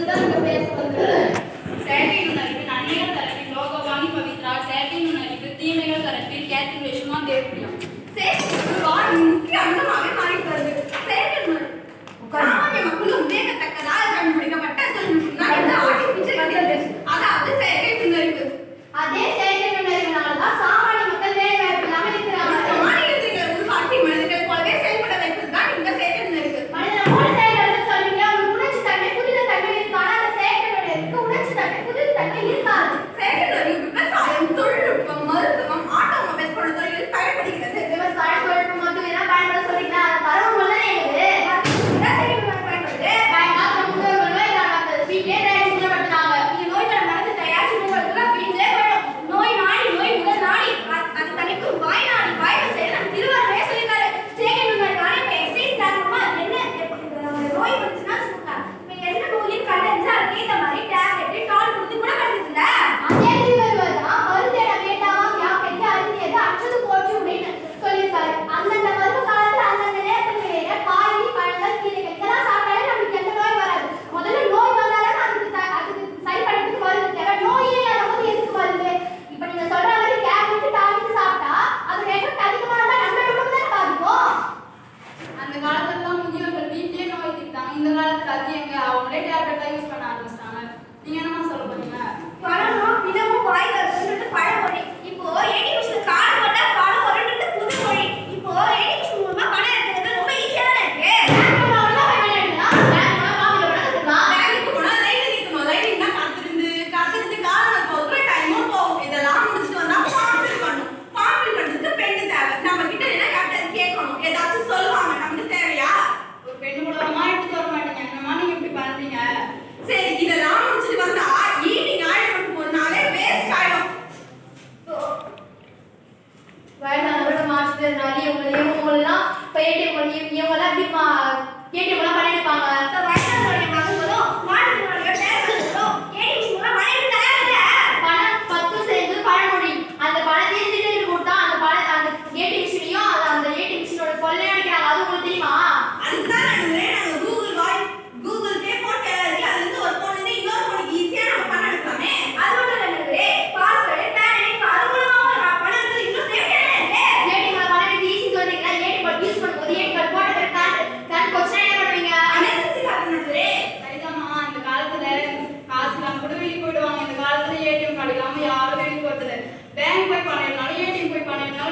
அதுதான் நம்ம பேச வந்தோம் செயற்கை பவித்ரா செயற்கை நுண்ணறிவு தீமைகள் தரப்பில் கேத்ரின் விஷமா தேவைப்படும் சேர்த்து முக்கிய அம்சமாக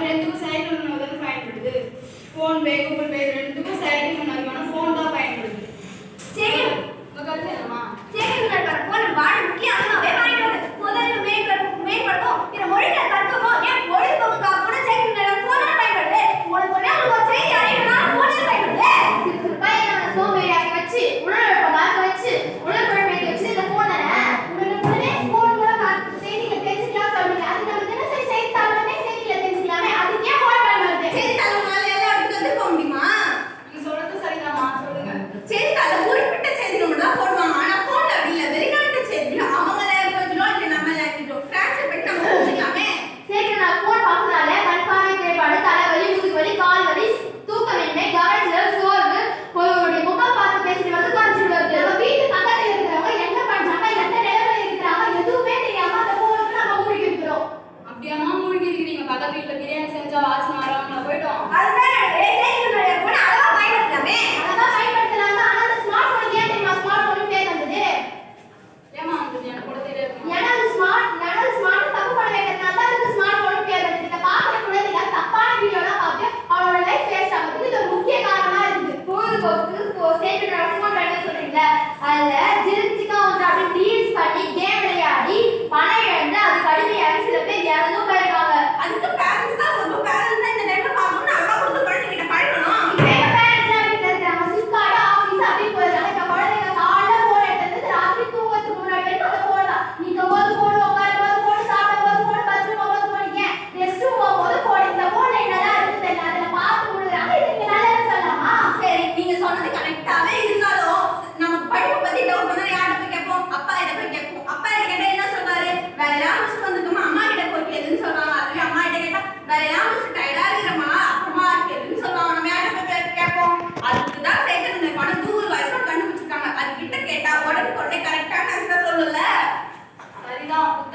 ரெண்டுக்கும் செயல்கள் உணவு பயன்படுது. ஃபோன்பே கூகுள் பே ரெண்டுக்கும் செயல்கள் உணவு ஃபோன் தான்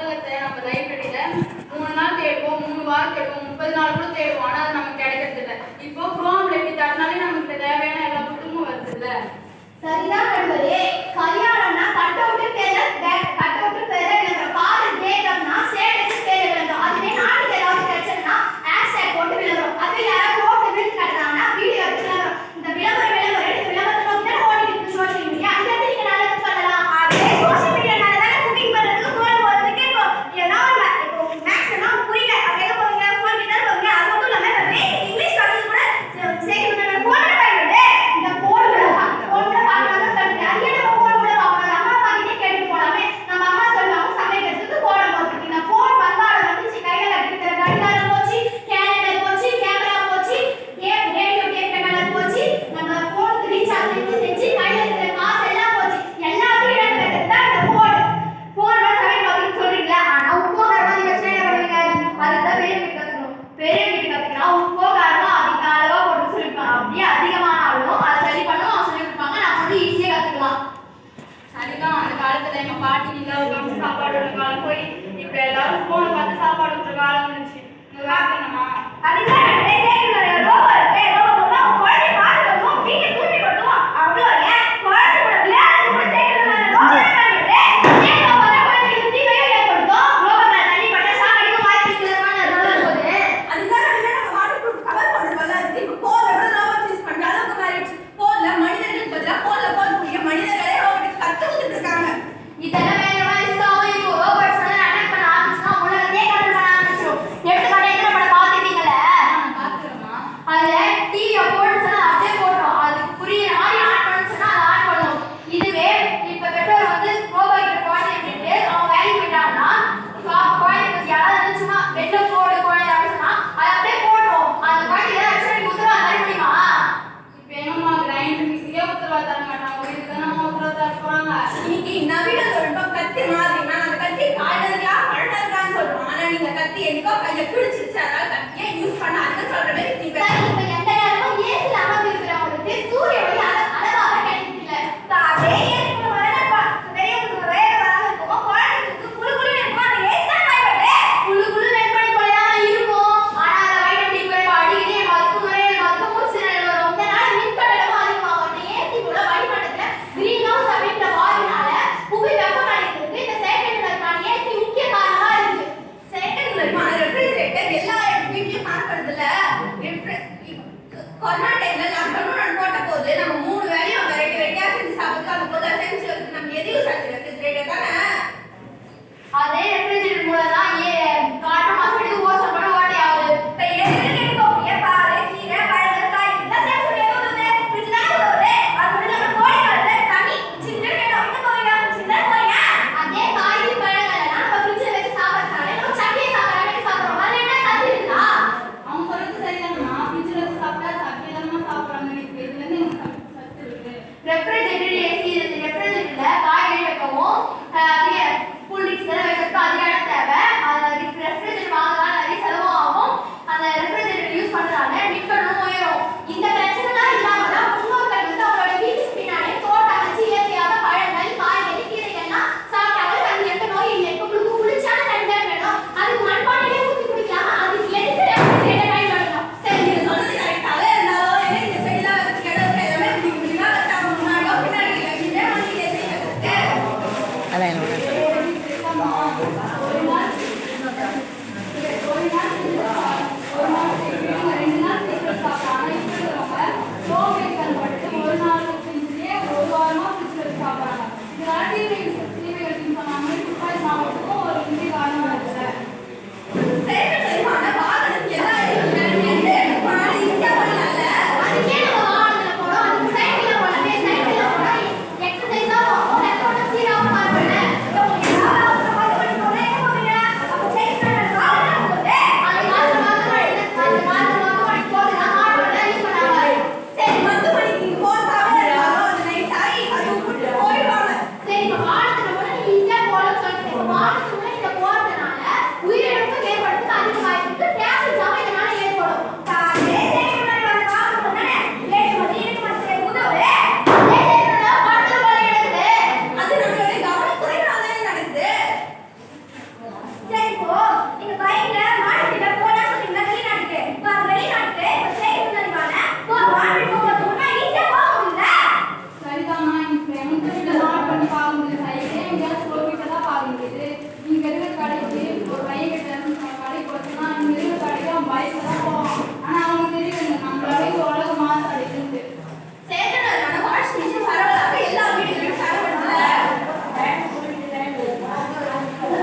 புத்தகத்தை நம்ம லைப்ரரியில் மூணு நாள் தேடுவோம் மூணு வாரம் தேடுவோம் முப்பது நாள் கூட தேடுவோம். ஆனா அது நமக்கு கிடைக்கிறது இல்லை இப்போ குரோம் எப்படி தரனாலே நமக்கு தேவையான எல்லா புத்தகமும் வருது இல்லை சரிதான் நண்பரே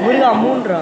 முருகா மூன்றா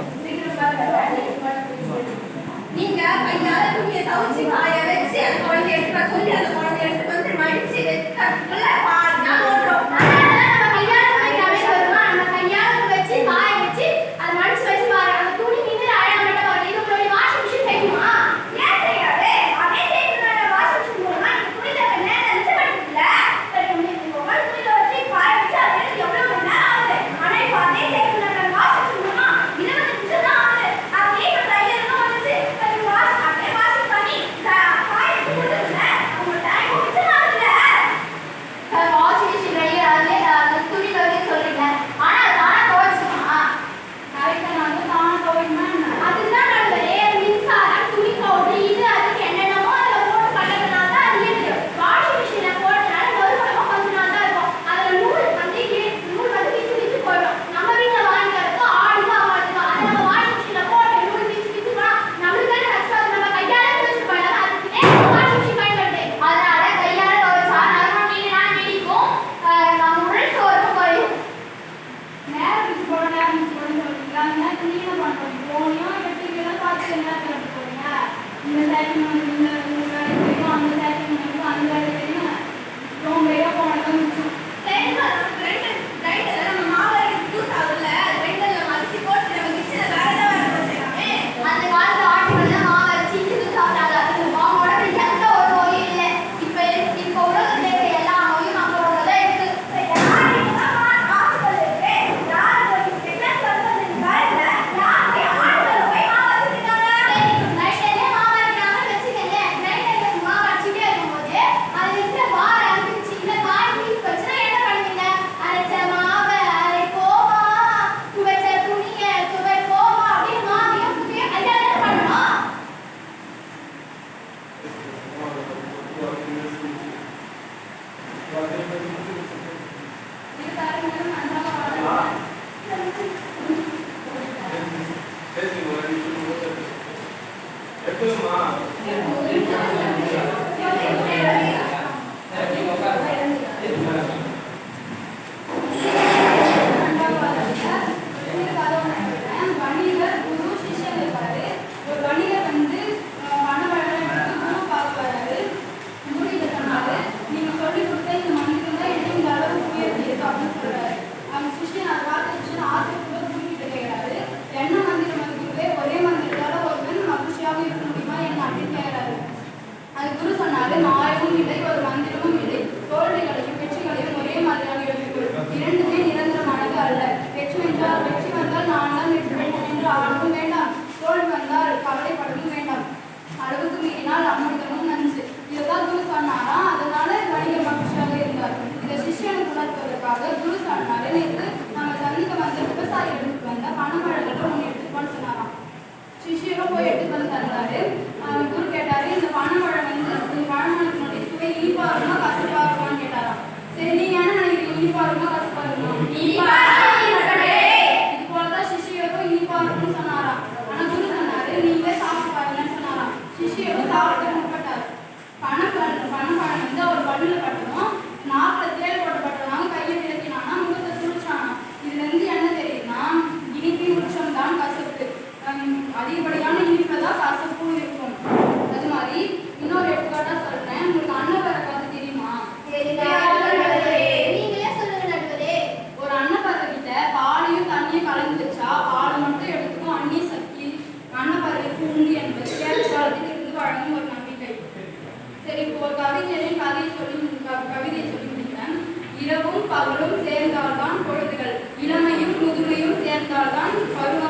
அதிகப்படியான இனிப்பில் தான் சாசப்பூ இருக்கும். அது மாதிரி இன்னொரு எடுத்துக்காட்டா சொல்றேன். உங்களுக்கு அன்னப்பறை பார்த்து தெரியுமா? ஒரு அன்னப்பறை கிட்ட பாலையும் தண்ணியும் கலந்து பால் மட்டும் எடுத்துக்கும். அண்ணி சக்தி அன்னப்பறைக்கு உண்டு என்பது. கேள்விக்காலத்தில் இருந்து வழங்கும் ஒரு நம்பிக்கை. சரி இப்போ ஒரு கவிஞரின் கதையை சொல்லி கவிதையை சொல்லி முடிக்கிறேன். இரவும் பகலும் சேர்ந்தால்தான் பொழுதுகள். இளமையும் முதுமையும் சேர்ந்தால்தான் பருவம்